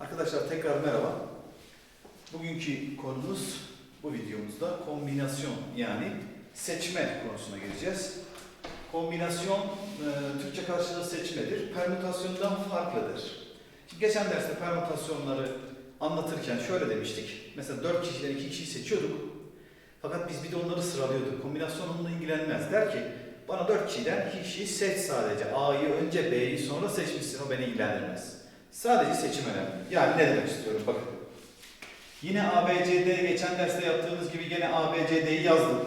Arkadaşlar tekrar merhaba. Bugünkü konumuz bu videomuzda kombinasyon yani seçme konusuna gireceğiz. Kombinasyon e, Türkçe karşılığı seçmedir. Permütasyondan farklıdır. Şimdi geçen derste permütasyonları anlatırken şöyle demiştik. Mesela 4 kişiden 2 kişiyi seçiyorduk. Fakat biz bir de onları sıralıyorduk. Kombinasyon onunla ilgilenmez. Der ki bana 4 kişiden 2 kişiyi seç sadece. A'yı önce B'yi sonra seçmişsin o beni ilgilendirmez. Sadece seçim önemli. Yani ne demek istiyorum bakın. Yine ABCD geçen derste yaptığımız gibi gene ABCD'yi yazdım.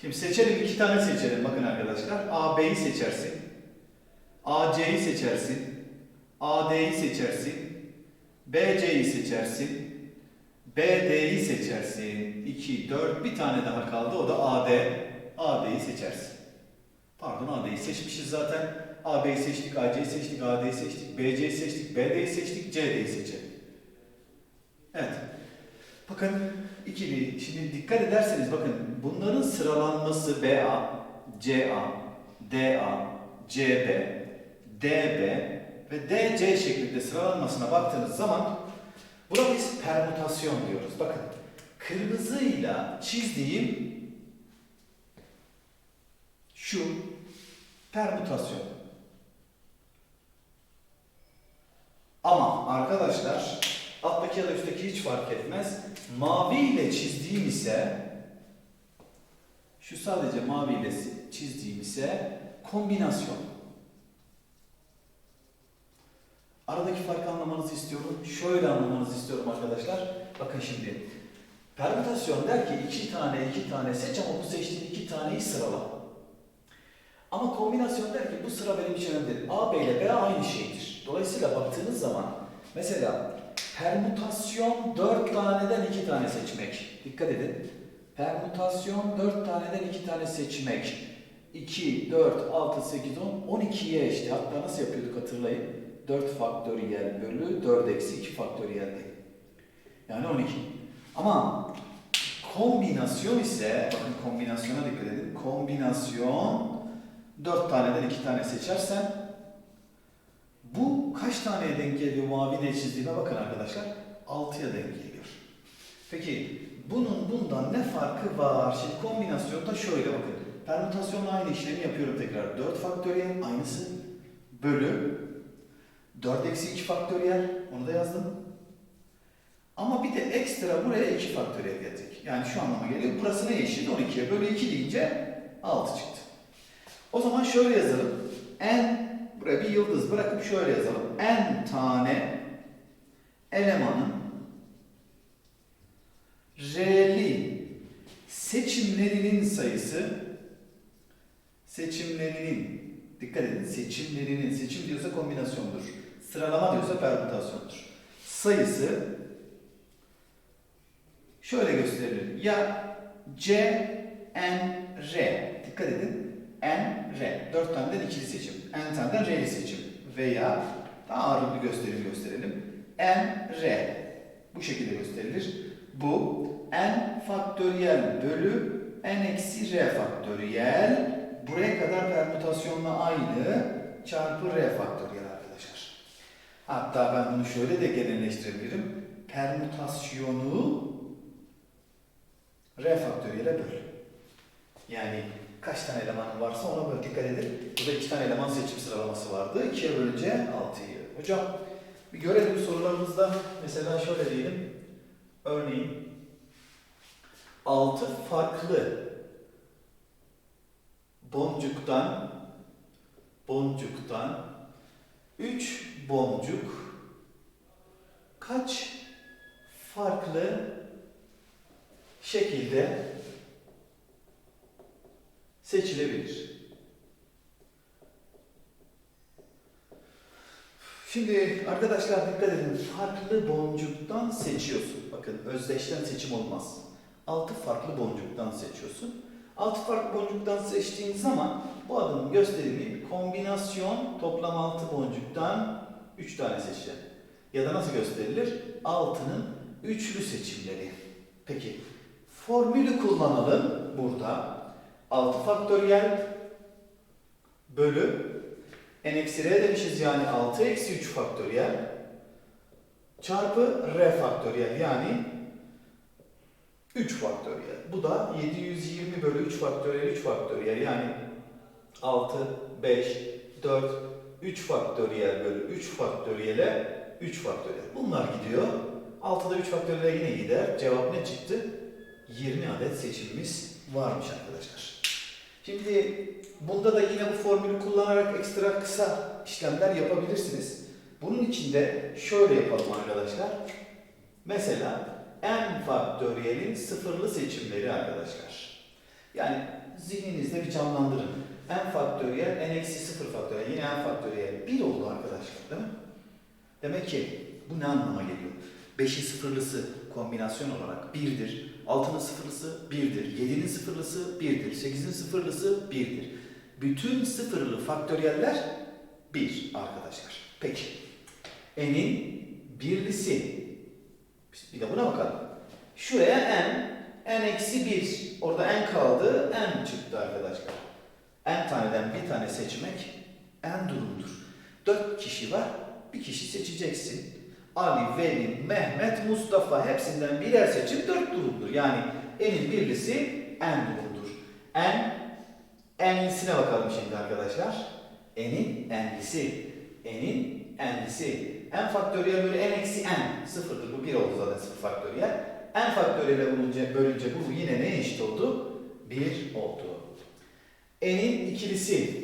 Şimdi seçelim iki tane seçelim bakın arkadaşlar. AB'yi seçersin. AC'yi seçersin. AD'yi seçersin. BC'yi seçersin. BD'yi seçersin. 2, 4 bir tane daha kaldı o da AD. AD'yi seçersin. Pardon AD'yi seçmişiz zaten. AB'yi seçtik, AC'yi seçtik, AD'yi seçtik, BC'yi seçtik, BD'yi seçtik, CD'yi seçelim. Evet. Bakın ikili. Şimdi dikkat ederseniz bakın bunların sıralanması BA, CA, DA, CB, DB ve DC şeklinde sıralanmasına baktığınız zaman buna biz permütasyon diyoruz. Bakın kırmızıyla çizdiğim şu permütasyon. Ama arkadaşlar alttaki ya da üstteki hiç fark etmez. Mavi ile çizdiğim ise şu sadece mavi ile çizdiğim ise kombinasyon. Aradaki farkı anlamanızı istiyorum. Şöyle anlamanızı istiyorum arkadaşlar. Bakın şimdi. Permütasyon der ki iki tane iki tane seç ama seçtiğin iki taneyi sırala. Ama kombinasyon der ki bu sıra benim için önemli değil. A, B ile B aynı şeydir. Dolayısıyla baktığınız zaman mesela permütasyon 4 taneden 2 tane seçmek. Dikkat edin. Permütasyon 4 taneden 2 tane seçmek. 2, 4, 6, 8, 10, 12'ye eşit. Hatta nasıl yapıyorduk hatırlayın. 4 faktöriyel bölü 4 eksi 2 faktöriyeldi. Yani 12. Ama kombinasyon ise, bakın kombinasyona dikkat edin. Kombinasyon 4 taneden 2 tane seçersen bu kaç taneye denk geliyor mavi ne çizdiğime bakın arkadaşlar. 6'ya denk geliyor. Peki bunun bundan ne farkı var? Şimdi kombinasyonda şöyle bakın. Permütasyonla aynı işlemi yapıyorum tekrar. 4 faktöriyel aynısı bölü 4 eksi 2 faktöriyel onu da yazdım. Ama bir de ekstra buraya 2 faktöriyel gelecek. Yani şu anlama geliyor. Burası ne eşit? 12'ye bölü 2 deyince 6 çıktı. O zaman şöyle yazalım. N buraya bir yıldız bırakıp şöyle yazalım. N tane elemanın R'li seçimlerinin sayısı seçimlerinin dikkat edin seçimlerinin seçim diyorsa kombinasyondur. Sıralama diyorsa permütasyondur. Sayısı şöyle gösterilir. Ya C N R dikkat edin. N, R. Dört taneden ikili seçim. N taneden R'li seçim. Veya daha ağırlıklı gösterim gösterelim. N, R. Bu şekilde gösterilir. Bu N faktöriyel bölü N eksi R faktöriyel. Buraya kadar permütasyonla aynı çarpı R faktöriyel. Hatta ben bunu şöyle de genelleştirebilirim. Permütasyonu R faktöriyele böl. Yani kaç tane elemanın varsa ona böyle dikkat edin. Burada iki tane eleman seçim sıralaması vardı. İkiye bölünce 6'yı. Hocam bir görelim sorularımızda. Mesela şöyle diyelim. Örneğin 6 farklı boncuktan boncuktan 3 boncuk kaç farklı şekilde seçilebilir. Şimdi arkadaşlar dikkat edin. Farklı boncuktan seçiyorsun. Bakın özdeşten seçim olmaz. 6 farklı boncuktan seçiyorsun. 6 farklı boncuktan seçtiğin zaman bu adımın gösterimi kombinasyon toplam 6 boncuktan 3 tane seçeceğim. Ya da nasıl gösterilir? 6'nın üçlü seçimleri. Peki formülü kullanalım burada. 6 faktöriyel bölü n eksi r demişiz yani 6 eksi 3 faktöriyel çarpı r faktöriyel yani 3 faktöriyel. Bu da 720 bölü 3 faktöriyel 3 faktöriyel yani 6, 5, 4, 3 faktöriyel bölü 3 faktöriyele 3 faktöriyel. Bunlar gidiyor. 6'da 3 faktöriyel yine gider. Cevap ne çıktı? 20 adet seçimimiz varmış arkadaşlar. Şimdi bunda da yine bu formülü kullanarak ekstra kısa işlemler yapabilirsiniz. Bunun için de şöyle yapalım arkadaşlar. Mesela n faktöriyelin sıfırlı seçimleri arkadaşlar. Yani zihninizde bir canlandırın. N faktöriyel n eksi sıfır faktöriyel yine n faktöriyel 1 oldu arkadaşlar değil mi? Demek ki bu ne anlama geliyor? 5'in sıfırlısı kombinasyon olarak 1'dir. 6'nın sıfırlısı 1'dir. 7'nin sıfırlısı 1'dir. 8'in sıfırlısı 1'dir. Bütün sıfırlı faktöriyeller 1 arkadaşlar. Peki. N'in birlisi. Bir de buna bakalım. Şuraya n, n eksi 1. Orada n kaldı, n çıktı arkadaşlar. N taneden bir tane seçmek n durumdur. 4 kişi var, bir kişi seçeceksin. Ali, Veli, Mehmet, Mustafa hepsinden birer seçim 4 durumdur. Yani n'in birlisi n durumdur. n, n'lisine bakalım şimdi arkadaşlar. n'in n'lisi, n'in n'lisi. n faktöriyel bölü n eksi n sıfırdır. Bu 1 oldu zaten sıfır faktöriyel. n faktöriyele bölünce, bölünce bu yine ne eşit oldu? 1 oldu. N'in ikilisi.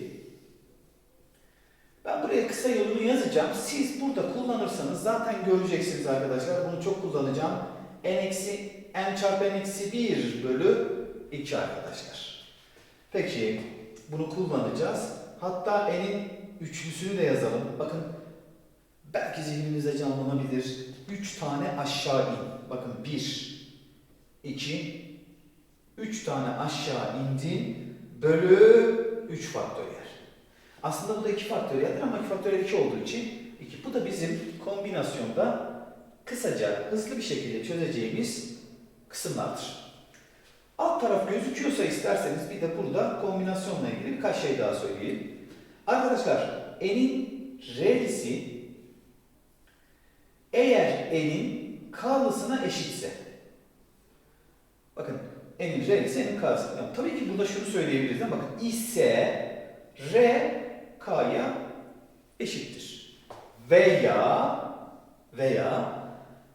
Ben buraya kısa yolunu yazacağım. Siz burada kullanırsanız zaten göreceksiniz arkadaşlar. Bunu çok kullanacağım. n eksi n çarpı n eksi 1 bölü 2 arkadaşlar. Peki bunu kullanacağız. Hatta n'in üçlüsünü de yazalım. Bakın belki zihninize canlanabilir. 3 tane aşağı in. Bakın 1, 2, 3 tane aşağı indin bölü 3 faktöriyel. Aslında bu da 2 faktöriyeldir ama 2 faktöriyel 2 olduğu için 2. Bu da bizim kombinasyonda kısaca, hızlı bir şekilde çözeceğimiz kısımlardır. Alt taraf gözüküyorsa isterseniz bir de burada kombinasyonla ilgili birkaç şey daha söyleyeyim. Arkadaşlar n'in r'lisi eğer n'in k'lısına eşitse bakın n'in r'lisi n'in k'lısı. Yani tabii ki burada şunu söyleyebiliriz. mi? Bakın ise r k'ya eşittir. Veya veya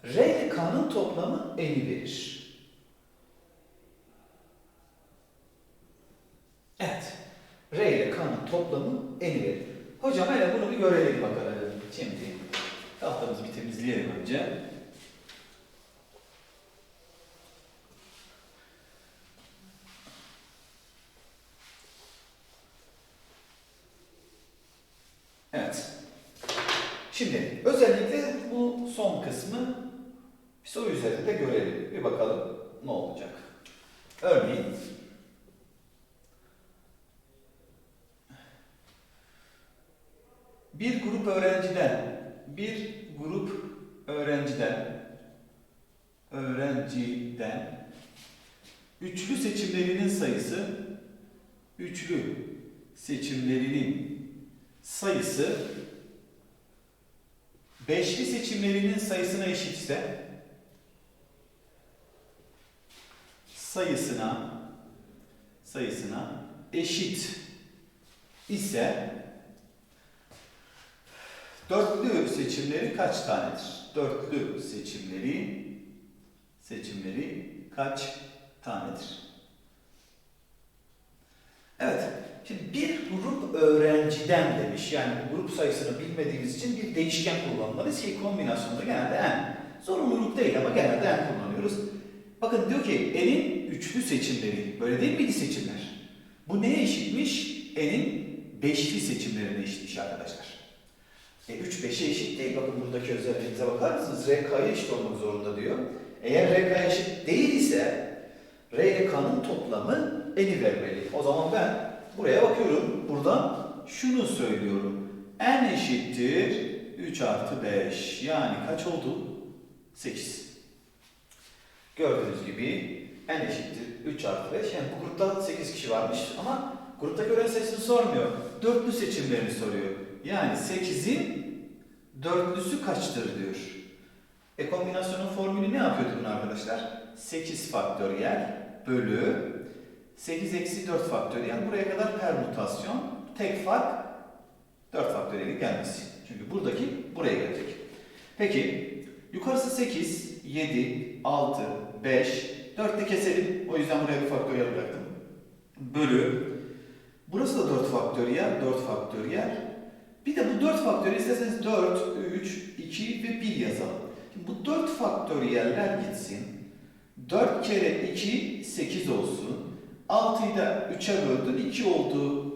r ile k'nın toplamı n'i verir. Evet. R ile K'nın toplamı n'i verir. Hocam hele bunu bir görelim bakalım. Şimdi tahtamızı bir temizleyelim önce. Evet. Şimdi özellikle bu son kısmı bir soru üzerinde görelim. Bir bakalım ne olacak. Örneğin bir grup öğrenciden bir grup öğrenciden öğrenciden üçlü seçimlerinin sayısı üçlü seçimlerinin sayısı beşli seçimlerinin sayısına eşitse sayısına sayısına eşit ise dörtlü seçimleri kaç tanedir? Dörtlü seçimleri seçimleri kaç tanedir? Evet. Şimdi bir grup öğrenciden demiş. Yani bu grup sayısını bilmediğimiz için bir değişken kullanmalıyız ki kombinasyonda genelde n. Zorunluluk değil ama genelde n kullanıyoruz. Bakın diyor ki n'in üçlü seçimleri. Böyle değil miydi seçimler? Bu neye eşitmiş? n'in beşli seçimlerine eşitmiş arkadaşlar. E 3 5'e eşit değil. Bakın buradaki özelliğinize bakar mısınız? R K'ya eşit olmak zorunda diyor. Eğer R K'ya eşit değil ise R ile K'nın toplamı n'i vermeli. O zaman ben buraya bakıyorum. Buradan şunu söylüyorum. n eşittir 3 artı 5. Yani kaç oldu? 8. Gördüğünüz gibi n eşittir 3 artı 5. Yani bu grupta 8 kişi varmış ama gruptaki öğrenci sayısını sormuyor. Dörtlü seçimlerini soruyor. Yani 8'in dörtlüsü kaçtır diyor. E kombinasyonun formülü ne yapıyordu bunu arkadaşlar? 8 faktöriyel bölü 8 eksi 4 faktöriyel. Buraya kadar permütasyon. Tek fark 4 faktöriyelin gelmesi. Çünkü buradaki buraya gelecek. Peki yukarısı 8, 7, 6, 5, 4 de keselim. O yüzden buraya bir faktöriyel bıraktım. Bölü. Burası da 4 faktöriyel, 4 faktöriyel. Bir de bu 4 faktöriyel isterseniz 4, 3, 2 ve 1 yazalım. Şimdi bu 4 faktöriyeller gitsin. 4 kere 2 8 olsun. 6'yı da 3'e böldün 2 oldu.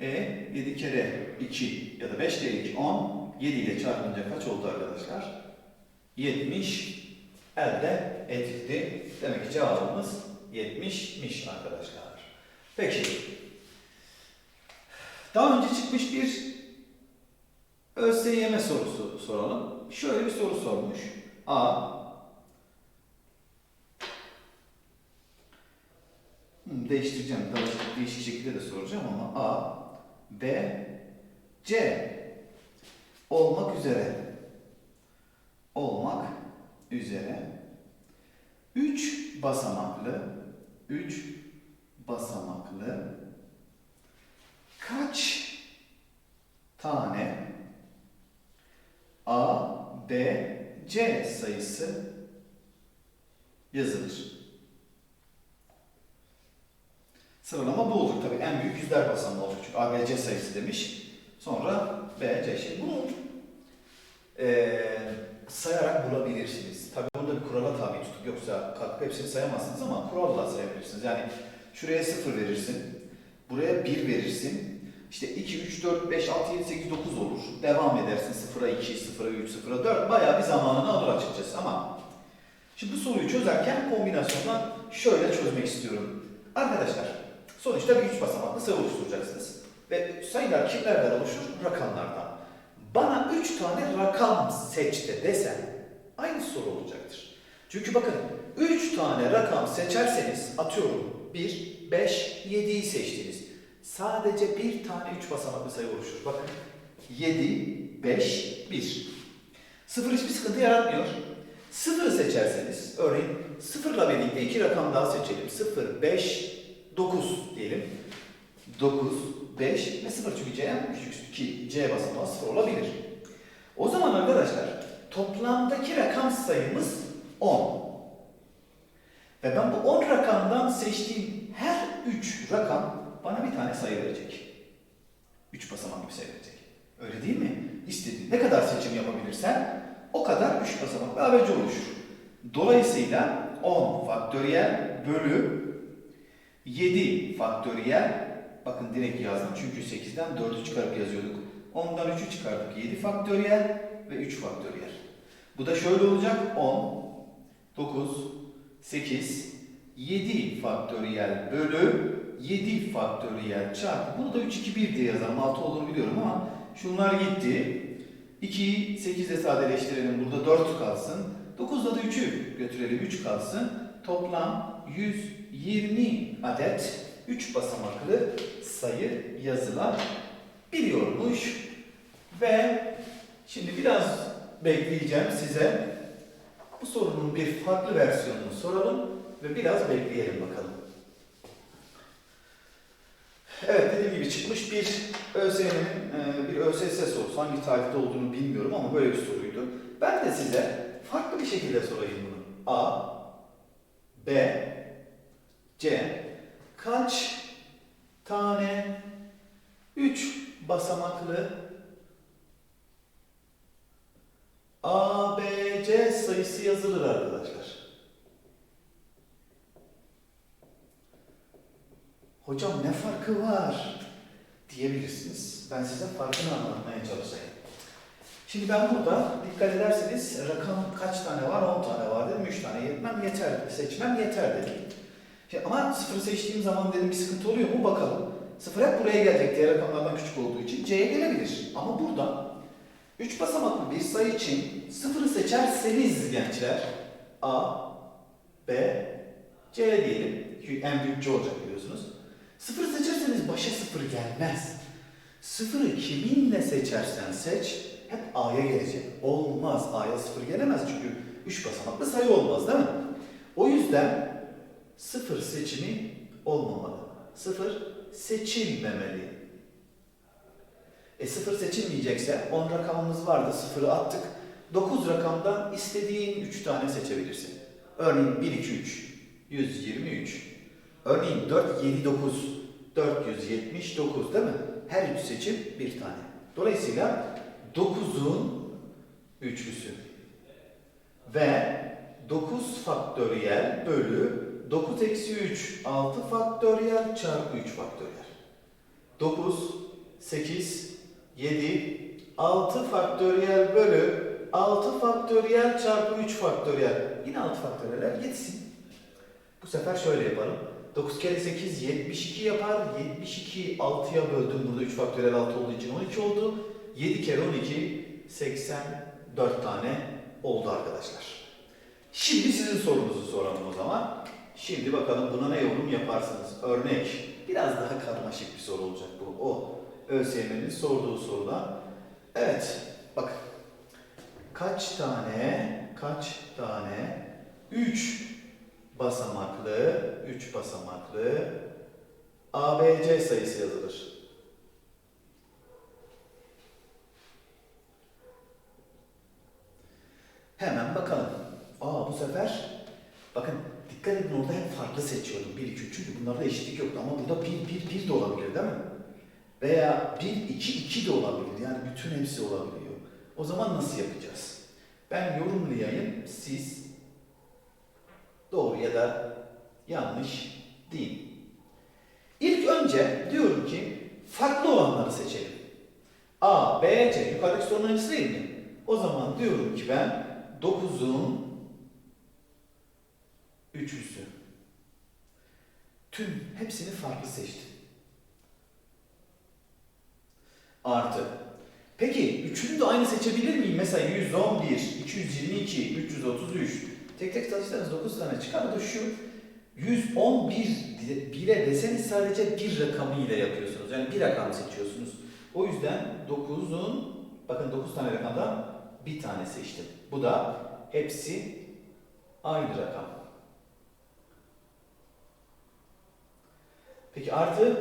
E 7 kere 2 ya da 5 kere 2 10. 7 ile çarpınca kaç oldu arkadaşlar? 70 elde edildi. Demek ki cevabımız 70'miş arkadaşlar. Peki. Daha önce çıkmış bir ÖSYM sorusu soralım. Şöyle bir soru sormuş. A. değiştireceğim. Daha değişik şekilde de soracağım ama A, B, C olmak üzere olmak üzere 3 basamaklı 3 basamaklı kaç tane A, B, C sayısı yazılır. Sıralama bu olacak tabii. En büyük yüzler basamağı olacak. Çünkü A, B, C sayısı demiş. Sonra B, C. Şimdi bunu eee, sayarak bulabilirsiniz. Tabii bunu da bir kurala tabi tutup yoksa kalkıp hepsini sayamazsınız ama kuralla sayabilirsiniz. Yani şuraya 0 verirsin. Buraya 1 verirsin. İşte 2, 3, 4, 5, 6, 7, 8, 9 olur. Devam edersin 0'a 2, 0'a 3, 0'a 4. Bayağı bir zamanını alır açıkçası ama şimdi bu soruyu çözerken kombinasyondan şöyle çözmek istiyorum. Arkadaşlar sonuçta bir 3 basamaklı sayı oluşturacaksınız. Ve sayılar kimlerden oluşur? Rakamlardan. Bana 3 tane rakam seç de desem aynı soru olacaktır. Çünkü bakın 3 tane rakam seçerseniz atıyorum 1, 5, 7'yi seçtiniz. Sadece bir tane 3 basamaklı sayı oluşur. Bakın 7, 5, 1. Sıfır hiçbir sıkıntı yaratmıyor. Sıfırı seçerseniz, örneğin sıfırla birlikte iki rakam daha seçelim. 0, 5, 9 diyelim. 9, 5 ve 0 çünkü C en küçük ki C basamağı 0 olabilir. O zaman arkadaşlar toplamdaki rakam sayımız 10. Ve ben bu 10 rakamdan seçtiğim her 3 rakam bana bir tane sayı verecek. 3 basamaklı bir sayı verecek. Öyle değil mi? İstediğin ne kadar seçim yapabilirsen o kadar 3 basamaklı ABC oluşur. Dolayısıyla 10 faktöriyel bölü 7 faktöriyel bakın direkt yazdım çünkü 8'den 4'ü çıkarıp yazıyorduk. 10'dan 3'ü çıkardık 7 faktöriyel ve 3 faktöriyel. Bu da şöyle olacak 10, 9, 8, 7 faktöriyel bölü 7 faktöriyel çarpı. Bunu da 3, 2, 1 diye yazalım. 6 olduğunu biliyorum ama şunlar gitti. 2'yi 8 ile sadeleştirelim. Burada 4 kalsın. 9'da da 3'ü götürelim. 3 kalsın. Toplam 120 adet 3 basamaklı sayı yazılabiliyormuş. Ve şimdi biraz bekleyeceğim size. Bu sorunun bir farklı versiyonunu soralım ve biraz bekleyelim bakalım. Evet dediğim gibi çıkmış bir ÖSYM'nin bir ÖSS sorusu. Hangi tarihte olduğunu bilmiyorum ama böyle bir soruydu. Ben de size farklı bir şekilde sorayım bunu. A, B, C kaç tane 3 basamaklı A, B, C sayısı yazılır arkadaşlar. Hocam ne farkı var diyebilirsiniz. Ben size farkını anlatmaya çalışayım. Şimdi ben burada dikkat ederseniz rakam kaç tane var? 10 tane var dedim. 3 tane yetmem yeter. Seçmem yeter dedim. Şimdi ama sıfırı seçtiğim zaman dedim bir sıkıntı oluyor mu bakalım. Sıfır hep buraya gelecek diğer rakamlardan küçük olduğu için C'ye gelebilir. Ama burada 3 basamaklı bir sayı için sıfırı seçerseniz gençler A, B, C diyelim. Çünkü en büyük C olacak biliyorsunuz. Sıfır seçerseniz başa sıfır gelmez. Sıfırı kiminle seçersen seç hep A'ya gelecek. Olmaz. A'ya sıfır gelemez çünkü üç basamaklı sayı olmaz değil mi? O yüzden sıfır seçimi olmamalı. Sıfır seçilmemeli. E sıfır seçilmeyecekse 10 rakamımız vardı. Sıfırı attık. 9 rakamdan istediğin 3 tane seçebilirsin. Örneğin 1, 2, 3. 123. Örneğin 4, 7, 9. 479 değil mi? Her üç seçim bir tane. Dolayısıyla 9'un üçlüsü. Ve 9 faktöriyel bölü 9 eksi 3 6 faktöriyel çarpı 3 faktöriyel. 9, 8, 7, 6 faktöriyel bölü 6 faktöriyel çarpı 3 faktöriyel. Yine 6 faktöriyeller gitsin. Bu sefer şöyle yapalım. 9 kere 8 72 yapar. 72 6'ya böldüm. Burada 3 faktöriyel 6 olduğu için 12 oldu. 7 kere 12 84 tane oldu arkadaşlar. Şimdi sizin sorunuzu soralım o zaman. Şimdi bakalım buna ne yorum yaparsınız? Örnek. Biraz daha karmaşık bir soru olacak bu. O ÖSYM'nin sorduğu soruda. Evet. Bakın. Kaç tane, kaç tane 3 basamaklı, 3 basamaklı ABC sayısı yazılır. Hemen bakalım. Aa bu sefer bakın dikkat orada hep farklı seçiyordum. 1, 2, 3 çünkü bunlarda eşitlik yoktu ama burada 1, 1, 1 de olabilir değil mi? Veya 1, 2, 2 de olabilir. Yani bütün hepsi olabiliyor. O zaman nasıl yapacağız? Ben yorumlayayım, siz doğru ya da yanlış deyin. İlk önce diyorum ki farklı olanları seçelim. A, B, C yukarıdaki sorunun aynısı değil mi? O zaman diyorum ki ben 9'un üçlüsü. Tüm hepsini farklı seçtim. Artı. Peki üçünü de aynı seçebilir miyim? Mesela 111, 222, 333. Tek tek çalıştığınız 9 tane çıkar. Da şu 111 bire deseniz sadece bir rakamı ile yapıyorsunuz. Yani bir rakam seçiyorsunuz. O yüzden 9'un bakın 9 tane rakamda bir tane seçtim. Bu da hepsi aynı rakam. Peki artı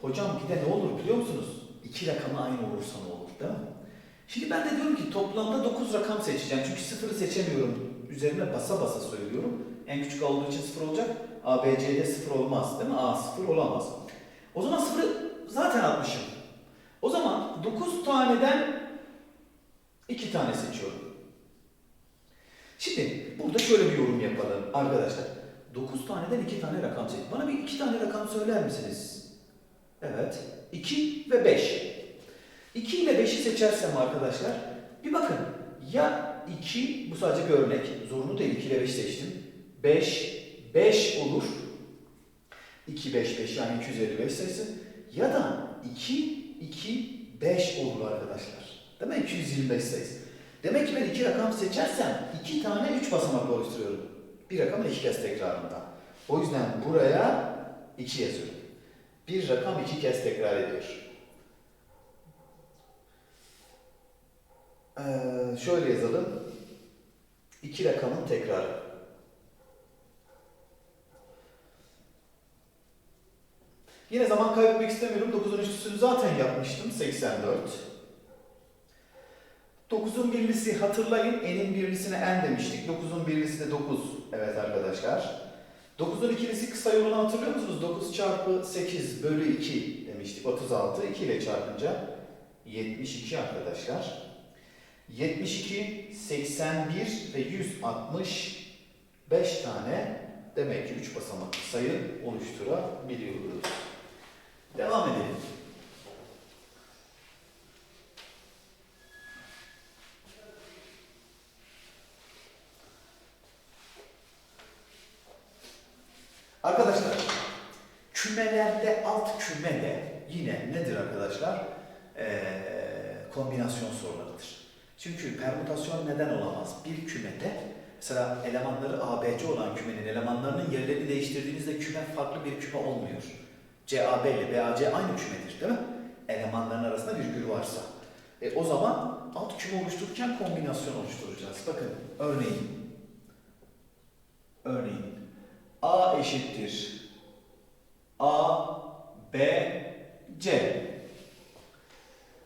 hocam bir de ne olur biliyor musunuz? İki rakamı aynı olursa ne olur değil mi? Şimdi ben de diyorum ki toplamda 9 rakam seçeceğim. Çünkü sıfırı seçemiyorum. Üzerine basa basa söylüyorum. En küçük olduğu için sıfır olacak. A, B, C'de sıfır olmaz değil mi? A sıfır olamaz. O zaman sıfırı zaten atmışım. O zaman 9 taneden 2 tane seçiyorum. Şimdi burada şöyle bir yorum yapalım arkadaşlar. 9 taneden 2 tane rakam seç. Bana bir 2 tane rakam söyler misiniz? Evet. 2 ve 5. 2 ile 5'i seçersem arkadaşlar bir bakın. Ya 2 bu sadece bir örnek. Zorunlu değil 2 ile 5 seçtim. 5 5 olur. 2 5 5 yani 255 sayısı ya da 2 2 5 olur arkadaşlar. Değil mi? 225 sayısı demek ki ben 2 rakam seçersem 2 tane 3 basamaklı oluşturuyorum bir rakamı 2 kez tekrarında o yüzden buraya 2 yazıyorum bir rakam 2 kez tekrar ediyor Ee, şöyle yazalım. İki rakamın tekrarı. Yine zaman kaybetmek istemiyorum. 9'un üstüsünü zaten yapmıştım. 84. 9'un birlisi hatırlayın. N'in birlisine n demiştik. 9'un birlisi de 9. Evet arkadaşlar. 9'un ikilisi kısa yolunu hatırlıyor musunuz? 9 çarpı 8 bölü 2 demiştik. 36. 2 ile çarpınca 72 arkadaşlar. 72, 81 ve 165 tane demek ki 3 basamaklı sayı oluşturabiliyoruz. Devam edelim. Arkadaşlar, kümelerde alt küme de yine nedir arkadaşlar? Ee, kombinasyon sorularıdır. Çünkü permütasyon neden olamaz? Bir kümede Mesela elemanları ABC olan kümenin elemanlarının yerlerini değiştirdiğinizde küme farklı bir küme olmuyor. CAB ile BAC aynı kümedir değil mi? Elemanların arasında virgül varsa. E, o zaman alt küme oluştururken kombinasyon oluşturacağız. Bakın örneğin. Örneğin. A eşittir. A, B, C.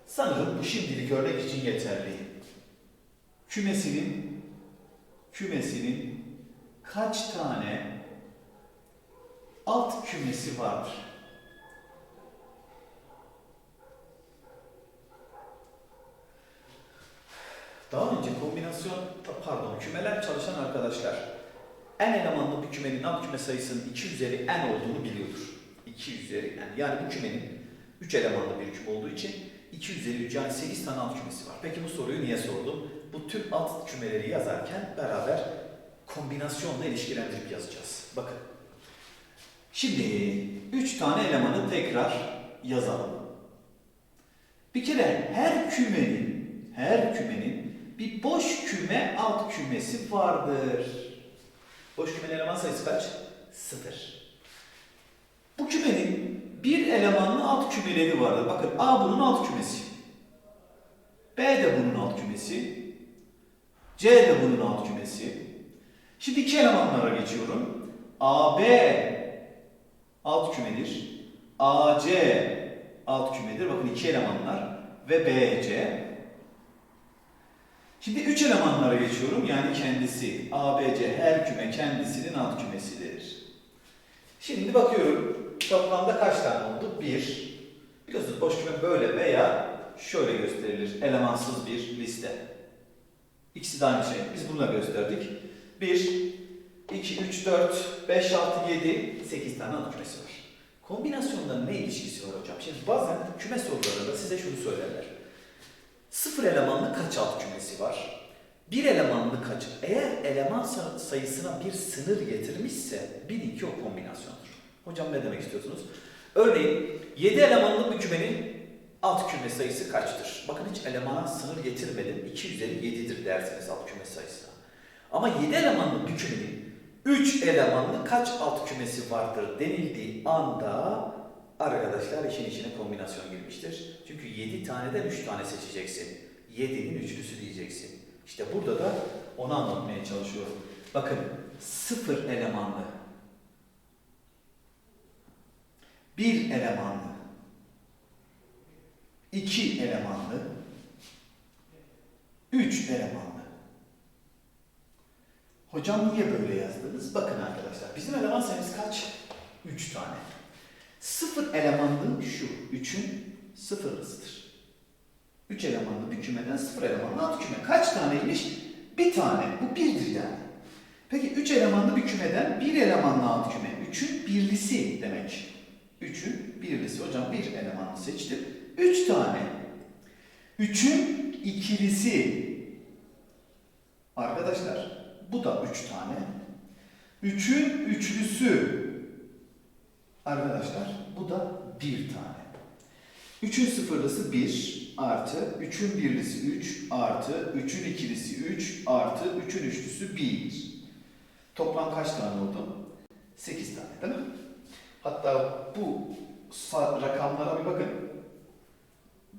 Sanırım bu şimdilik örnek için yeterli. Kümesinin kümesinin kaç tane alt kümesi vardır? Daha önce kombinasyon, pardon kümeler çalışan arkadaşlar en elemanlı bir kümenin alt küme sayısının 2 üzeri n olduğunu biliyordur. 2 üzeri n. Yani bu kümenin 3 elemanlı bir küme olduğu için 2 üzeri 3 yani 8 tane alt kümesi var. Peki bu soruyu niye sordum? Bu tüm alt kümeleri yazarken beraber kombinasyonla ilişkilendirip yazacağız. Bakın. Şimdi 3 tane elemanı tekrar yazalım. Bir kere her kümenin her kümenin bir boş küme alt kümesi vardır. Boş kümenin eleman sayısı kaç? Sıfır. Bu kümenin bir elemanlı alt kümeleri vardır. Bakın A bunun alt kümesi. B de bunun alt kümesi. C de bunun alt kümesi. Şimdi iki elemanlara geçiyorum. AB alt kümedir. AC alt kümedir. Bakın iki elemanlar ve BC. Şimdi üç elemanlara geçiyorum. Yani kendisi ABC her küme kendisinin alt kümesidir. Şimdi bakıyorum. Toplamda kaç tane oldu? Bir. Biliyorsunuz boş küme böyle veya şöyle gösterilir. Elemansız bir liste. İkisi de aynı şey. Biz bununla gösterdik. 1, 2, 3, 4, 5, 6, 7, 8 tane alt kümesi var. Kombinasyonda ne ilişkisi var hocam? Şimdi bazen küme sorularında size şunu söylerler. Sıfır elemanlı kaç alt kümesi var? Bir elemanlı kaç? Eğer eleman sayısına bir sınır getirmişse bilin ki o kombinasyondur. Hocam ne demek istiyorsunuz? Örneğin 7 elemanlı bir kümenin alt küme sayısı kaçtır? Bakın hiç elemana sınır getirmedim. 2 üzeri 7'dir derseniz alt küme sayısına. Ama 7 elemanlı bir kümenin 3 elemanlı kaç alt kümesi vardır denildiği anda arkadaşlar işin içine kombinasyon girmiştir. Çünkü 7 taneden 3 tane seçeceksin. 7'nin üçlüsü diyeceksin. İşte burada da onu anlatmaya çalışıyorum. Bakın sıfır elemanlı, bir elemanlı, iki elemanlı, üç elemanlı. Hocam niye böyle yazdınız? Bakın arkadaşlar bizim eleman sayımız kaç? Üç tane. Sıfır elemanlı şu. Üçün sıfırlısıdır. Üç elemanlı bir kümeden sıfır elemanlı alt küme. Kaç taneymiş? Bir tane. Bu birdir yani. Peki üç elemanlı bir kümeden bir elemanlı alt küme. Üçün birlisi demek. Üçün birlisi. Hocam bir elemanlı seçtim. Üç tane. Üçün ikilisi. Arkadaşlar bu da üç tane. Üçün üçlüsü. Arkadaşlar bu da bir tane. Üçün sıfırlısı 1 artı, üçün birlisi 3 artı, üçün ikilisi 3 artı, üçün üçlüsü 1. Toplam kaç tane oldu? 8 tane değil mi? Hatta bu rakamlara bir bakın.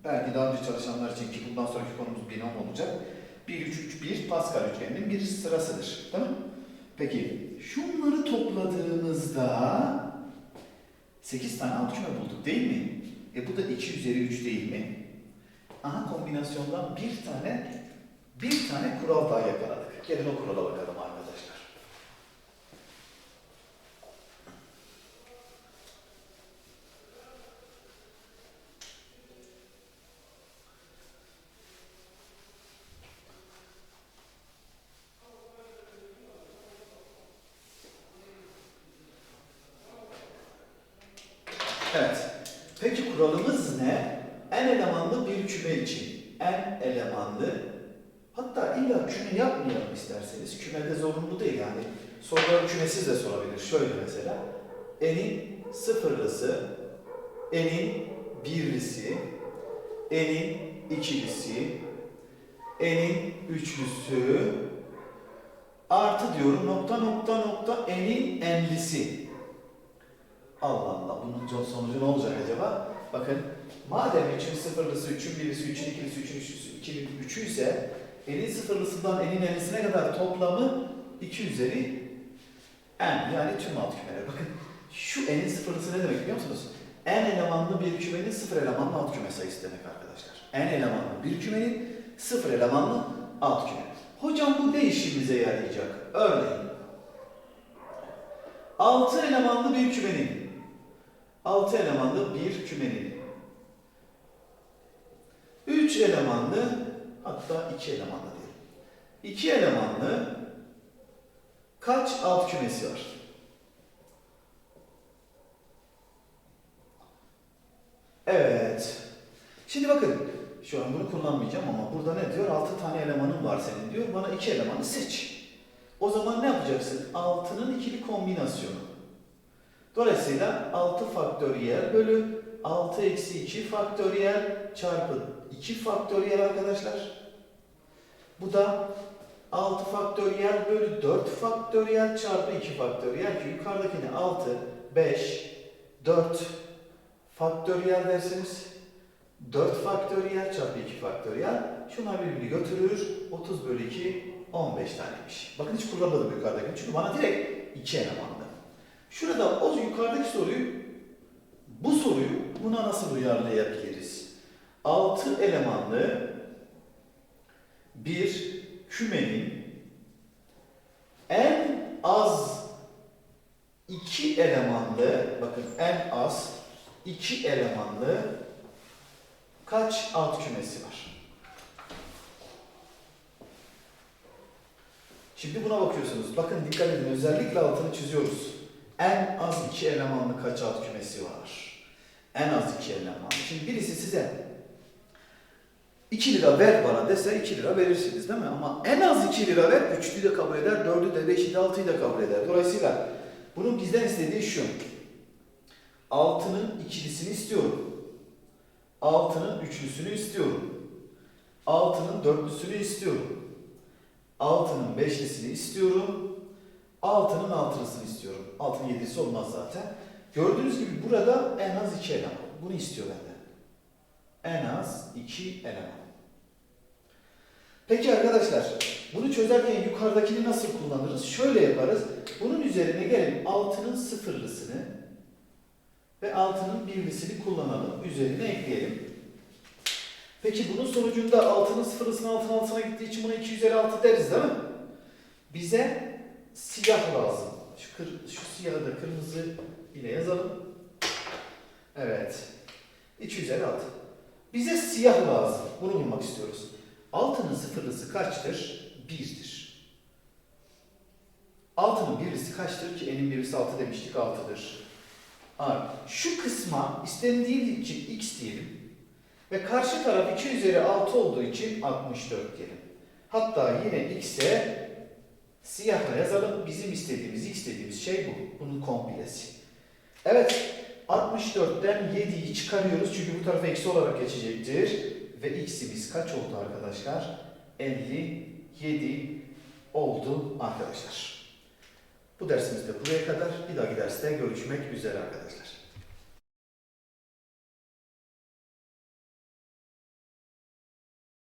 Belki daha önce çalışanlar için ki bundan sonraki konumuz binom olacak. 1, 3, 3, 1 Pascal üçgeninin bir sırasıdır. Değil mi? Peki şunları topladığımızda 8 tane alt küme bulduk değil mi? E bu da 2 üzeri 3 değil mi? Aha kombinasyondan bir tane bir tane kural daha yakaladık. Gelin o kurala bakalım arkadaşlar. Evet. Peki kuralımız ne? En elemanlı bir küme için. En elemanlı. Hatta illa küme yapmayalım isterseniz. Kümede zorunlu değil yani. Soruları kümesiz de sorabilir. Şöyle mesela. Enin sıfırlısı, enin birlisi, enin ikilisi, enin üçlüsü, Artı diyorum nokta nokta nokta n'in n'lisi. Allah Allah bunun son- sonucu ne olacak acaba? Bakın madem 3'ün sıfırlısı, 3'ün birisi, 3'ün ikilisi, 3'ün üçlüsü, 2'nin üçü ise n'in sıfırlısından n'in n'lisine kadar toplamı 2 üzeri n yani tüm alt kümeler. Bakın şu n'in sıfırlısı ne demek biliyor musunuz? n elemanlı bir kümenin sıfır elemanlı alt küme sayısı demek arkadaşlar. n elemanlı bir kümenin sıfır elemanlı alt küme. Hocam bu ne işimize yarayacak? Örneğin 6 elemanlı bir kümenin 6 elemanlı bir kümenin 3 elemanlı hatta 2 elemanlı diyelim. 2 elemanlı kaç alt kümesi var? Evet. Şimdi bakın şu an bunu kullanmayacağım ama burada ne diyor? 6 tane elemanın var senin diyor. Bana 2 elemanı seç. O zaman ne yapacaksın? 6'nın ikili kombinasyonu. Dolayısıyla 6 faktöriyel bölü 6 eksi 2 faktöriyel çarpı 2 faktöriyel arkadaşlar. Bu da 6 faktöriyel bölü 4 faktöriyel çarpı 2 faktöriyel ki yukarıdakine 6, 5, 4 faktöriyel dersiniz. 4 faktöriyel çarpı 2 faktöriyel. Şunlar birbirini götürür. 30 bölü 2, 15 taneymiş. Bakın hiç kullanmadım yukarıdaki çünkü bana direkt 2 elemandı. Şurada o yukarıdaki soruyu, bu soruyu buna nasıl uyarlayabiliriz? 6 elemanlı bir kümenin en az 2 elemanlı, bakın en az 2 elemanlı kaç alt kümesi var? Şimdi buna bakıyorsunuz. Bakın dikkat edin özellikle altını çiziyoruz. En az iki elemanlı kaç alt kümesi var? En az iki elemanlı. Şimdi birisi size 2 lira ver bana dese 2 lira verirsiniz değil mi? Ama en az 2 lira ver, 3'lü de kabul eder, 4'ü de 5'i de 6'yı da kabul eder. Dolayısıyla bunun bizden istediği şu. Altının ikilisini istiyorum. Altının üçlüsünü istiyorum. Altının dörtlüsünü istiyorum. Altının beşlisini istiyorum. Altının altılısını istiyorum. Altının yedisi olmaz zaten. Gördüğünüz gibi burada en az iki eleman. Bunu istiyor benden. En az iki eleman. Peki arkadaşlar, bunu çözerken yukarıdakini nasıl kullanırız? Şöyle yaparız. Bunun üzerine gelin altının sıfırlısını ve altının birlisini kullanalım. Üzerine ekleyelim. Peki bunun sonucunda altının sıfırlısının altının altına gittiği için buna 2 üzeri 6 deriz değil mi? Bize siyah lazım. Şu, kır, şu siyahı da kırmızı yine yazalım. Evet. 2 üzeri 6. Bize siyah lazım. Bunu bulmak istiyoruz. Altının sıfırlısı kaçtır? 1'dir. Altının birlisi kaçtır ki n'in birlisi 6 demiştik 6'dır. Abi, şu kısma istendiği için x diyelim. Ve karşı taraf 2 üzeri 6 olduğu için 64 diyelim. Hatta yine x'e siyahla yazalım. Bizim istediğimiz, x dediğimiz şey bu. Bunun komplesi. Evet, 64'ten 7'yi çıkarıyoruz. Çünkü bu tarafa eksi olarak geçecektir. Ve x'imiz kaç oldu arkadaşlar? 57 oldu arkadaşlar. Bu dersimiz de buraya kadar. Bir dahaki derste görüşmek üzere arkadaşlar.